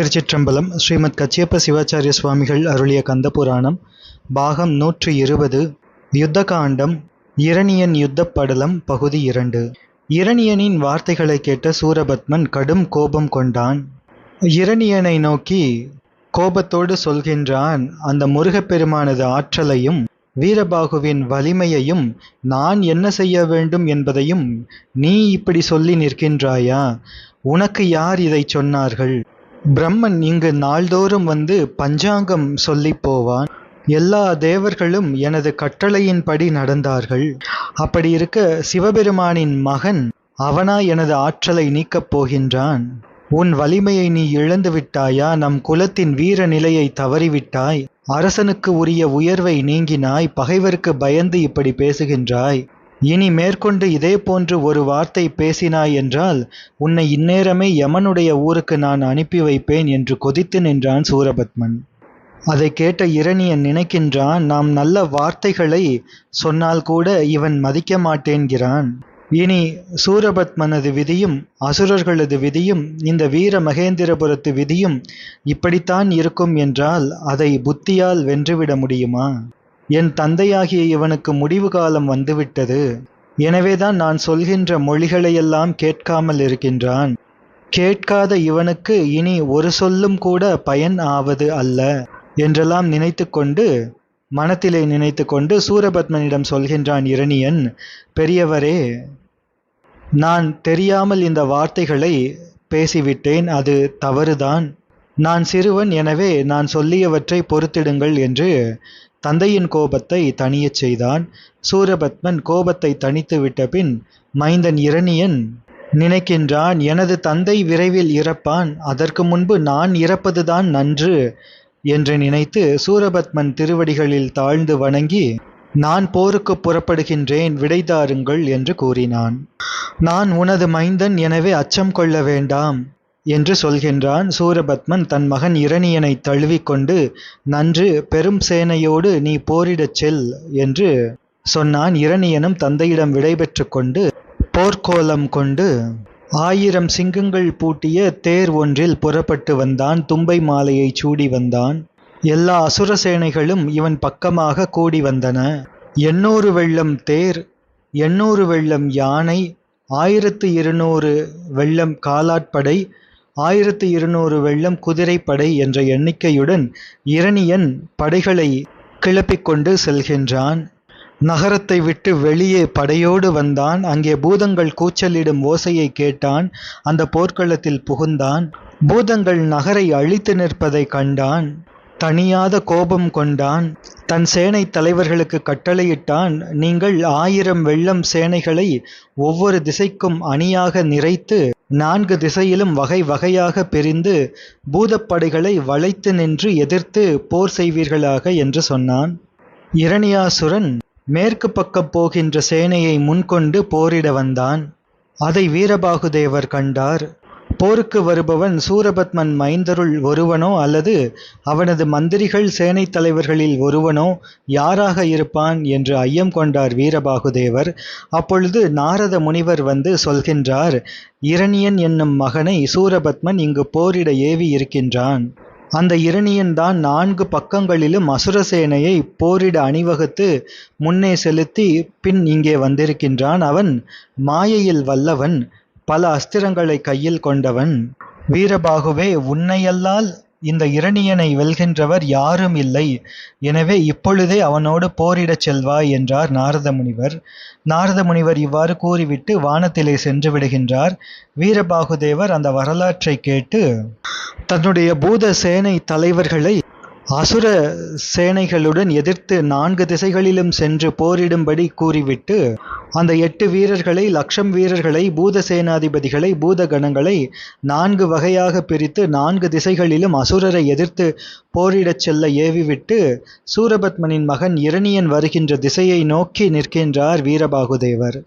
திருச்சிற்றம்பலம் ஸ்ரீமத் கச்சியப்ப சிவாச்சாரிய சுவாமிகள் அருளிய கந்தபுராணம் பாகம் நூற்று இருபது யுத்தகாண்டம் இரணியன் யுத்தப்படலம் பகுதி இரண்டு. இரணியனின் வார்த்தைகளை கேட்ட சூரபத்மன் கடும் கோபம் கொண்டான். இரணியனை நோக்கி கோபத்தோடு சொல்கின்றான் அந்த முருகப்பெருமானது ஆற்றலையும் வீரபாகுவின் வலிமையையும் நான் என்ன செய்ய வேண்டும் என்பதையும் நீ இப்படி சொல்லி நிற்கின்றாயா? உனக்கு யார் இதைச் சொன்னார்கள்? பிரம்மன் இங்கு நாள்தோறும் வந்து பஞ்சாங்கம் சொல்லிப் போவான். எல்லா தேவர்களும் எனது கட்டளையின்படி நடந்தார்கள். அப்படி இருக்க சிவபெருமானின் மகன் அவனா எனது ஆற்றலை நீக்கப் போகின்றான். உன் வலிமையை நீ இழந்து விட்டாயா? நம் குலத்தின் வீர நிலையை தவறிவிட்டாய். அரசனுக்கு உரிய உயர்வை நீங்கினாய். பகைவருக்கு பயந்து இப்படி பேசுகின்றாய். இனி மேற்கொண்டு இதே போன்று ஒரு வார்த்தை பேசினாய் என்றால் உன்னை இந்நேரமே யமனுடைய ஊருக்கு நான் அனுப்பி வைப்பேன் என்று கொதித்து நின்றான் சூரபத்மன். அதை கேட்ட இரணியன் நினைக்கின்றான் நாம் நல்ல வார்த்தைகளை சொன்னால் கூட இவன் மதிக்க மாட்டேன்கிறான். இனி சூரபத்மனது விதியும் அசுரர்களது விதியும் இந்த வீர மகேந்திரபுரத்து விதியும் இப்படித்தான் இருக்கும் என்றால் அதை புத்தியால் வென்றுவிட முடியுமா? என் தந்தையாகிய இவனுக்கு முடிவு காலம் வந்துவிட்டது. எனவேதான் நான் சொல்கின்ற மொழிகளையெல்லாம் கேட்காமல் இருக்கின்றான். கேட்காத இவனுக்கு இனி ஒரு சொல்லும் கூட பயன் ஆவது அல்ல என்றெல்லாம் நினைத்து கொண்டு மனத்திலே நினைத்து கொண்டு சூரபத்மனிடம் சொல்கின்றான் இரணியன் பெரியவரே நான் தெரியாமல் இந்த வார்த்தைகளை பேசிவிட்டேன் அது தவறுதான். நான் சிறுவன் எனவே நான் சொல்லியவற்றை பொறுத்திடுங்கள் என்று தந்தையின் கோபத்தை தணியச் செய்தான். சூரபத்மன் கோபத்தை தணித்து விட்ட பின் மைந்தன் இரணியன் நினைக்கின்றான் எனது தந்தை விரைவில் இறப்பான் அதற்கு முன்பு நான் இறப்பதுதான் நன்று என்று நினைத்து சூரபத்மன் திருவடிகளில் தாழ்ந்து வணங்கி நான் போருக்கு புறப்படுகின்றேன் விடைதாருங்கள் என்று கூறினான். நான் உனது மைந்தன் எனவே அச்சம் கொள்ள வேண்டாம். என்று சொல்கின்றான். சூரபத்மன் தன் மகன் இரணியனை தழுவிக்கொண்டு நன்று பெரும் சேனையோடு நீ போரிடச் செல் என்று சொன்னான். இரணியனும் தந்தையிடம் விடைபெற்று கொண்டு போர்க்கோலம் கொண்டு ஆயிரம் சிங்கங்கள் பூட்டிய தேர் ஒன்றில் புறப்பட்டு வந்தான். தும்பை மாலையை சூடி வந்தான். எல்லா அசுர சேனைகளும் இவன் பக்கமாக கூடி வந்தன. எண்ணூறு வெள்ளம் தேர் எண்ணூறு வெள்ளம் யானை ஆயிரத்து இருநூறு வெள்ளம் காலாட்படை ஆயிரத்து இருநூறு வெள்ளம் குதிரைப்படை என்ற எண்ணிக்கையுடன் இரணியன் படைகளை கிளப்பிக்கொண்டு செல்கின்றான். நகரத்தை விட்டு வெளியே படையோடு வந்தான். அங்கே பூதங்கள் கூச்சலிடும் ஓசையை கேட்டான். அந்த போர்க்களத்தில் புகுந்தான். பூதங்கள் நகரை அழித்து நிற்பதை கண்டான். தனியாத கோபம் கொண்டான். தன் சேனை தலைவர்களுக்கு கட்டளையிட்டான் நீங்கள் ஆயிரம் வெள்ளம் சேனைகளை ஒவ்வொரு திசைக்கும் அணியாக நிறைத்து நான்கு திசையிலும் வகை வகையாக பிரிந்து பூதப்படைகளை வளைத்து நின்று எதிர்த்து போர் செய்வீர்களாக என்று சொன்னான். இரணியாசுரன் மேற்கு பக்கம் போகின்ற சேனையை முன்கொண்டு போரிட வந்தான். அதை வீரபாகுதேவர் கண்டார். போருக்கு வருபவன் சூரபத்மன் மைந்தருள் ஒருவனோ அல்லது அவனது மந்திரிகள் சேனை தலைவர்களில் ஒருவனோ யாராக இருப்பான் என்று ஐயம் கொண்டார் வீரபாகுதேவர். அப்பொழுது நாரத முனிவர் வந்து சொல்கின்றார் இரணியன் என்னும் மகனை சூரபத்மன் இங்கு போரிட ஏவி இருக்கின்றான். அந்த இரணியன் தான் நான்கு பக்கங்களிலும் அசுரசேனையை போரிட அணிவகுத்து முன்னே செலுத்தி பின் இங்கே வந்திருக்கின்றான். அவன் மாயையில் வல்லவன். பல அஸ்திரங்களை கையில் கொண்டவன் வீரபாகுவே உன்னையல்லால் இந்த இரணியனை வெல்கின்றவர் யாரும் இல்லை. எனவே இப்பொழுதே அவனோடு போரிடச் செல்வாய் என்றார் நாரத முனிவர் நாரத முனிவர் இவ்வாறு கூறிவிட்டு வானத்திலே சென்று விடுகின்றார். வீரபாகுதேவர் அந்த வரலாற்றை கேட்டு தன்னுடைய பூத சேனை தலைவர்களை அசுர சேனைகளுடன் எதிர்த்து நான்கு திசைகளிலும் சென்று போரிடும்படி கூறிவிட்டு அந்த எட்டு வீரர்களை லட்சம் வீரர்களை பூத சேனாதிபதிகளை பூத கணங்களை நான்கு வகையாக பிரித்து நான்கு திசைகளிலும் அசுரரை எதிர்த்து போரிடச் செல்ல ஏவிவிட்டு சூரபத்மனின் மகன் இரணியன் வருகின்ற திசையை நோக்கி நிற்கின்றார் வீரபாகுதேவர்.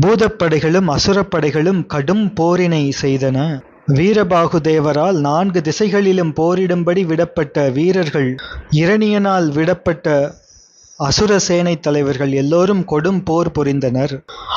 பூதப்படைகளும் அசுரப்படைகளும் கடும் போரினை செய்தன. வீரபாகுதேவரால் நான்கு திசைகளிலும் போரிடும்படி விடப்பட்ட வீரர்கள் இரணியனால் விடப்பட்ட அசுரசேனை தலைவர்கள் எல்லோரும் கொடும் போர் புரிந்தனர்.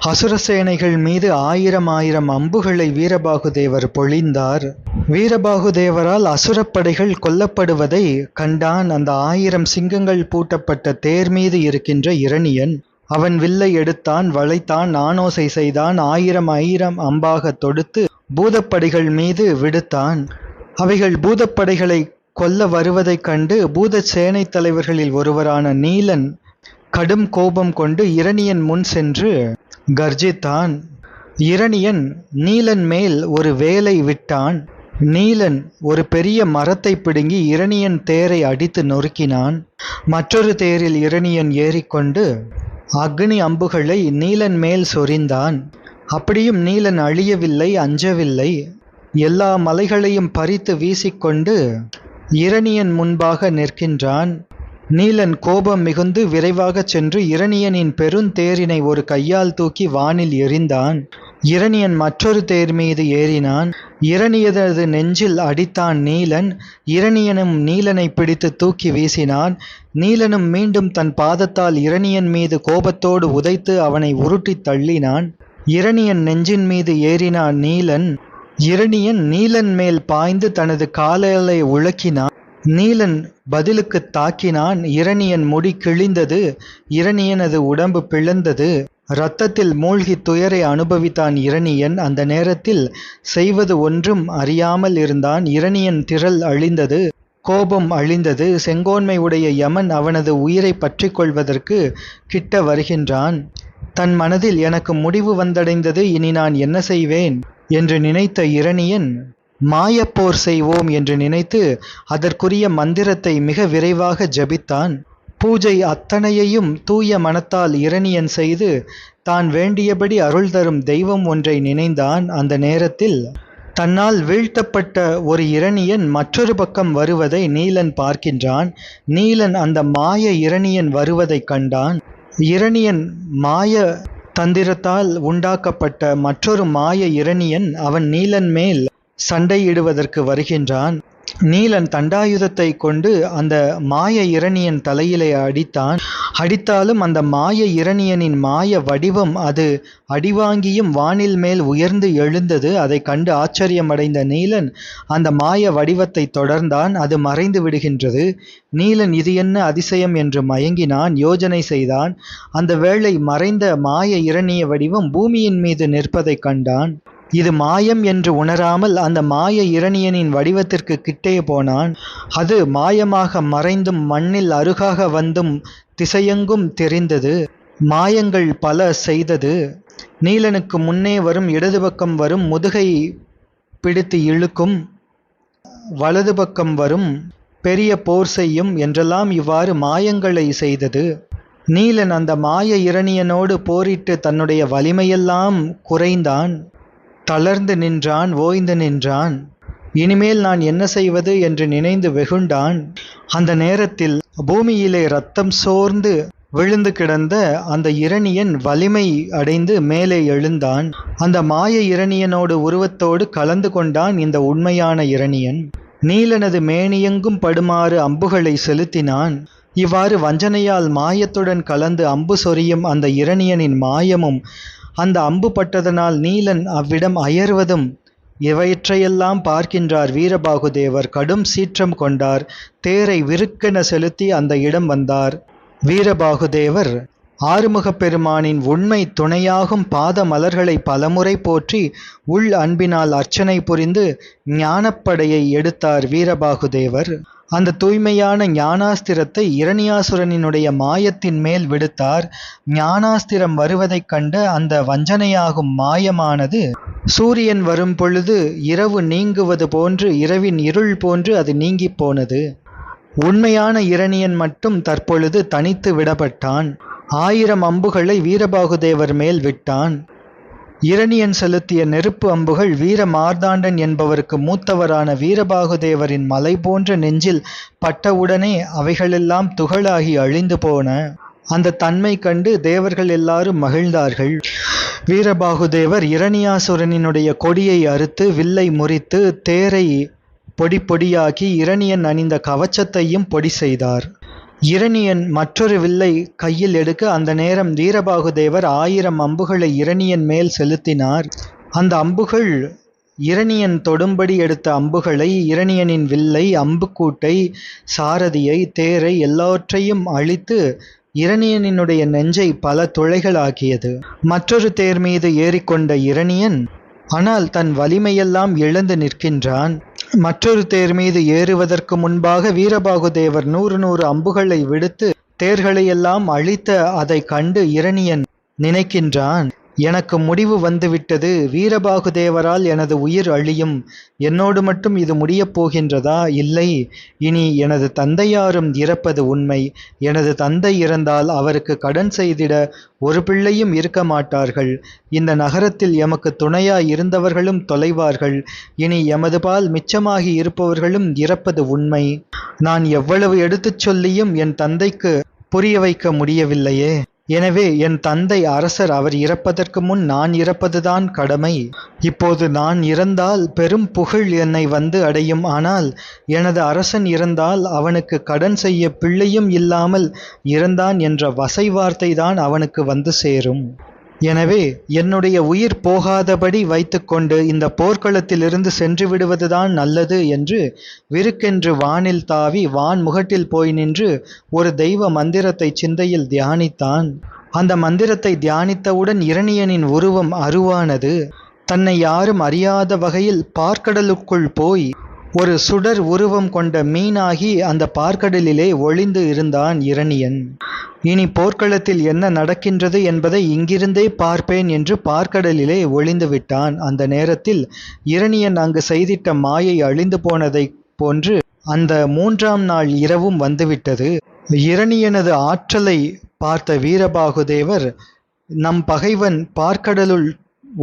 அசுர சேனைகள் மீது ஆயிரம் ஆயிரம் அம்புகளை வீரபாகுதேவர் பொழிந்தார். வீரபாகுதேவரால் அசுரப்படைகள் கொல்லப்படுவதை கண்டான் அந்த ஆயிரம் சிங்கங்கள் பூட்டப்பட்ட தேர் மீது இருக்கின்ற இரணியன். அவன் வில்லை எடுத்தான் வளைத்தான் நானோசை செய்தான் ஆயிரம் ஆயிரம் அம்பாக தொடுத்து பூதப்படைகள் மீது விடுத்தான். அவைகள் பூதப்படைகளை கொல்ல வருவதைக் கண்டு பூத சேனை தலைவர்களில் ஒருவரான நீலன் கடும் கோபம் கொண்டு இரணியன் முன் சென்று கர்ஜித்தான் இரணியன் நீலன் மேல் ஒரு வேலை விட்டான் நீலன் ஒரு பெரிய மரத்தை பிடுங்கி இரணியன் தேரை அடித்து நொறுக்கினான். மற்றொரு தேரில் இரணியன் ஏறிக்கொண்டு அக்னி அம்புகளை நீலன் மேல் சொரிந்தான். அப்படியும் நீலன் அழியவில்லை அஞ்சவில்லை. எல்லா மலைகளையும் பறித்து வீசிக்கொண்டு இரணியன் முன்பாக நிற்கின்றான். நீலன் கோபம் மிகுந்து விரைவாகச் சென்று இரணியனின் பெருந்தேரினை ஒரு கையால் தூக்கி வானில் எறிந்தான். இரணியன் மற்றொரு தேர் மீது ஏறினான். இரணியனது நெஞ்சில் அடித்தான் நீலன். இரணியனும் நீலனை பிடித்து தூக்கி வீசினான். நீலனும் மீண்டும் தன் பாதத்தால் இரணியன் மீது கோபத்தோடு உதைத்து அவனை உருட்டித் தள்ளினான். இரணியன் நெஞ்சின் மீது ஏறினான் நீலன் இரணியன் நீலன் மேல் பாய்ந்து தனது காலலை உழக்கினான். நீலன் பதிலுக்குத் தாக்கினான். இரணியன் முடி கிழிந்தது. இரணியனது உடம்பு பிளந்தது. இரத்தத்தில் மூழ்கி துயரை அனுபவித்தான் இரணியன். அந்த நேரத்தில் செய்வது ஒன்றும் அறியாமல் இருந்தான். இரணியன் திரள் அழிந்தது. கோபம் அழிந்தது. செங்கோன்மை உடைய யமன் அவனது உயிரை பற்றி கொள்வதற்கு கிட்ட வருகின்றான். தன் மனதில் எனக்கு முடிவு வந்தடைந்தது இனி நான் என்ன செய்வேன்? என்று நினைத்த இரணியன் மாயப்போர் செய்வோம் என்று நினைத்து அதற்குரிய மந்திரத்தை மிக விரைவாக ஜபித்தான். பூஜை அத்தனையையும் தூய மனத்தால் இரணியன் செய்து தான் வேண்டியபடி அருள் தரும் தெய்வம் ஒன்றை நினைந்தான். அந்த நேரத்தில் தன்னால் வீழ்த்தப்பட்ட ஒரு இரணியன் மற்றொரு பக்கம் வருவதை நீலன் பார்க்கின்றான். நீலன் அந்த மாய இரணியன் வருவதைக் கண்டான். இரணியன் மாய தந்திரத்தால் உண்டாக்கப்பட்ட மற்றொரு மாய இரணியன் அவன் நீலன் மேல் சண்டையிடுவதற்கு வருகின்றான். நீலன் தண்டாயுதத்தை கொண்டு அந்த மாய இரணியன் தலையிலே அடித்தான். அடித்தாலும் அந்த மாய இரணியனின் மாய வடிவம் அது அடிவாங்கியும் வானில் மேல் உயர்ந்து எழுந்தது. அதை கண்டு ஆச்சரியமடைந்த நீலன் அந்த மாய வடிவத்தை தொடர்ந்தான். அது மறைந்து விடுகின்றது. நீலன் இது என்ன அதிசயம் என்று மயங்கினான். யோஜனை செய்தான். அந்த வேளை மறைந்த மாய இரணிய வடிவம் பூமியின் மீது நிற்பதைக் கண்டான். இது மாயம் என்று உணராமல் அந்த மாய இரணியனின் வடிவத்திற்கு கிட்டே போனான். அது மாயமாக மறைந்தும் மண்ணில் அருகாக வந்தும் திசையெங்கும் தெரிந்தது. மாயங்கள் பல செய்தது. நீலனுக்கு முன்னே வரும் இடது பக்கம் வரும் முதுகை பிடித்து இழுக்கும் வலது பக்கம் வரும் பெரிய போர் செய்யும் என்றெல்லாம் இவ்வாறு மாயங்களை செய்தது. நீலன் அந்த மாய இரணியனோடு போரிட்டு தன்னுடைய வலிமையெல்லாம் குறைந்தான். தளர்ந்து நின்றான் ஓய்ந்து நின்றான். இனிமேல் நான் என்ன செய்வது என்று நினைந்து வெகுண்டான். அந்த நேரத்தில் பூமியிலே ரத்தம் சோர்ந்து விழுந்து கிடந்த அந்த இரணியன் வலிமை அடைந்து மேலே எழுந்தான். அந்த மாய இரணியனோடு உருவத்தோடு கலந்து கொண்டான் இந்த உண்மையான இரணியன். நீலனது மேனியெங்கும் படுமாறு அம்புகளை செலுத்தினான். இவ்வாறு வஞ்சனையால் மாயத்துடன் கலந்து அம்பு சொரியும் அந்த இரணியனின் மாயமும் அந்த அம்பு பட்டதனால் நீலன் அவ்விடம் அயர்வதும் இவற்றையெல்லாம் பார்க்கின்றார் வீரபாகுதேவர். கடும் சீற்றம் கொண்டார். தேரை விருக்கென செலுத்தி அந்த இடம் வந்தார். வீரபாகுதேவர் ஆறுமுகப் பெருமானின் உண்மை துணையாகும் பாத மலர்களை பலமுறை போற்றி உள் அன்பினால் அர்ச்சனை புரிந்து ஞானப்படையை எடுத்தார் வீரபாகுதேவர். அந்த தூய்மையான ஞானாஸ்திரத்தை இரணியாசுரனினுடைய மாயத்தின் மேல் விடுத்தார். ஞானாஸ்திரம் வருவதைக் கண்ட அந்த வஞ்சனையாகும் மாயமானது சூரியன் வரும் பொழுது இரவு நீங்குவது போன்று இரவின் இருள் போன்று அது நீங்கிப் போனது. உண்மையான இரணியன் மட்டும் தற்பொழுது தனித்து விடப்பட்டான். ஆயிரம் அம்புகளை வீரபாகுதேவர் மேல் விட்டான். இரணியன் செலுத்திய நெருப்பு அம்புகள் வீர மார்தாண்டன் என்பவருக்கு மூத்தவரான வீரபாகுதேவரின் மலை போன்ற நெஞ்சில் பட்டவுடனே அவைகளெல்லாம் துகளாகி அழிந்து போன அந்த தன்மை கண்டு தேவர்கள் எல்லாரும் மகிழ்ந்தார்கள். வீரபாகுதேவர் இரணியாசுரனினுடைய கொடியை அறுத்து வில்லை முறித்து தேரை பொடி பொடியாக்கி இரணியன் அணிந்த கவச்சத்தையும் பொடி செய்தார். இரணியன் மற்றொரு வில்லை கையில் எடுக்க அந்த நேரம் வீரபாகு தேவர் ஆயிரம் அம்புகளை இரணியன் மேல் செலுத்தினார். அந்த அம்புகள் இரணியன் தொடும்படி எடுத்த அம்புகளை இரணியனின் வில்லை அம்புக்கூட்டை சாரதியை தேரை எல்லாவற்றையும் அழித்து இரணியனினுடைய நெஞ்சை பல துளைகளாக்கியது. மற்றொரு தேர் மீது ஏறிக்கொண்ட இரணியன் ஆனால் தன் வலிமையெல்லாம் இழந்து நிற்கின்றான். மற்றொரு தேர் மீது ஏறுவதற்கு முன்பாக வீரபாகு தேவர் நூறு நூறு அம்புகளை விடுத்து தேர்களையெல்லாம் அழித்த அதை கண்டு இரணியன் நினைக்கின்றான். எனக்கு முடிவு வந்துவிட்டது. வீரபாகுதேவரால் எனது உயிர் அழியும். என்னோடு மட்டும் இது முடியப் போகின்றதா? இல்லை. இனி எனது தந்தையாரும் இறப்பது உண்மை. எனது தந்தை இறந்தால் அவருக்கு கடன் செய்திட ஒரு பிள்ளையும் இருக்க மாட்டார்கள். இந்த நகரத்தில் எமக்கு துணையாய் இருந்தவர்களும் தொலைவார்கள். இனி எமது பால் மிச்சமாகி இருப்பவர்களும் இறப்பது உண்மை. நான் எவ்வளவு எடுத்துச் சொல்லியும் என் தந்தைக்கு புரிய வைக்க முடியவில்லையே. எனவே என் தந்தை அரசர் அவர் இறப்பதற்கு முன் நான் இறப்பதுதான் கடமை. இப்போது நான் இறந்தால் பெரும் புகழ் என்னை வந்து அடையும். ஆனால் எனது அரசன் இறந்தால் அவனுக்கு கடன் செய்ய பிள்ளையும் இல்லாமல் இறந்தான் என்ற வசை வார்த்தை தான் அவனுக்கு வந்து சேரும். எனவே என்னுடைய உயிர் போகாதபடி வைத்துக்கொண்டு இந்த போர்க்களத்திலிருந்து சென்று விடுவதுதான் நல்லது என்று விருக்கென்று வானில் தாவி வான் முகட்டில் போய் நின்று ஒரு தெய்வ மந்திரத்தை சிந்தையில் தியானித்தான். அந்த மந்திரத்தை தியானித்தவுடன் இரணியனின் உருவம் அருவானது. தன்னை யாரும் அறியாத வகையில் பார்க்கடலுக்குள் போய் ஒரு சுடர் உருவம் கொண்ட மீனாகி அந்த பார்க்கடலிலே ஒளிந்து இருந்தான் இரணியன். இனி போர்க்களத்தில் என்ன நடக்கின்றது என்பதை இங்கிருந்தே பார்ப்பேன் என்று பார்க்கடலிலே ஒளிந்து விட்டான். அந்த நேரத்தில் இரணியன் அங்கு செய்திட்ட மாயை அழிந்து போனதைப் போன்று அந்த மூன்றாம் நாள் இரவும் வந்துவிட்டது. இரணியனது ஆற்றலை பார்த்த வீரபாகுதேவர் நம் பகைவன் பார்க்கடலுள்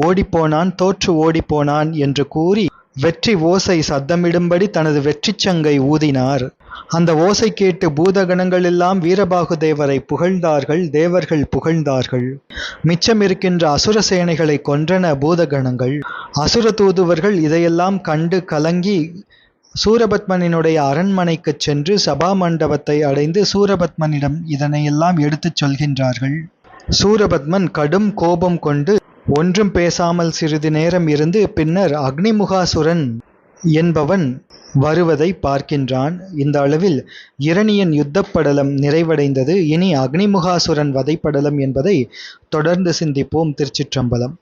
ஓடிப்போனான் தோற்று ஓடிப்போனான் என்று கூறி வெற்றி ஓசை சத்தமிடும்படி தனது வெற்றிச் சங்கை ஊதினார். அந்த ஓசை கேட்டு பூதகணங்கள் எல்லாம் வீரபாகு தேவரை புகழ்ந்தார்கள் தேவர்கள் புகழ்ந்தார்கள். மிச்சம் இருக்கின்ற அசுர சேனைகளை கொன்றன பூதகணங்கள். அசுர தூதுவர்கள் இதையெல்லாம் கண்டு கலங்கி சூரபத்மனினுடைய அரண்மனைக்குச் சென்று சபா மண்டபத்தை அடைந்து சூரபத்மனிடம் இதனையெல்லாம் எடுத்துச் சொல்கின்றார்கள். சூரபத்மன் கடும் கோபம் கொண்டு ஒன்றும் பேசாமல் சிறிது நேரம் இருந்து பின்னர் அக்னிமுகாசுரன் என்பவன் வருவதை பார்க்கின்றான். இந்த அளவில் இரணியன் யுத்தப்படலம் நிறைவடைந்தது. இனி அக்னிமுகாசுரன் வதைப்படலம் என்பதை தொடர்ந்து சிந்திப்போம் திருச்சிற்றம்பலம்.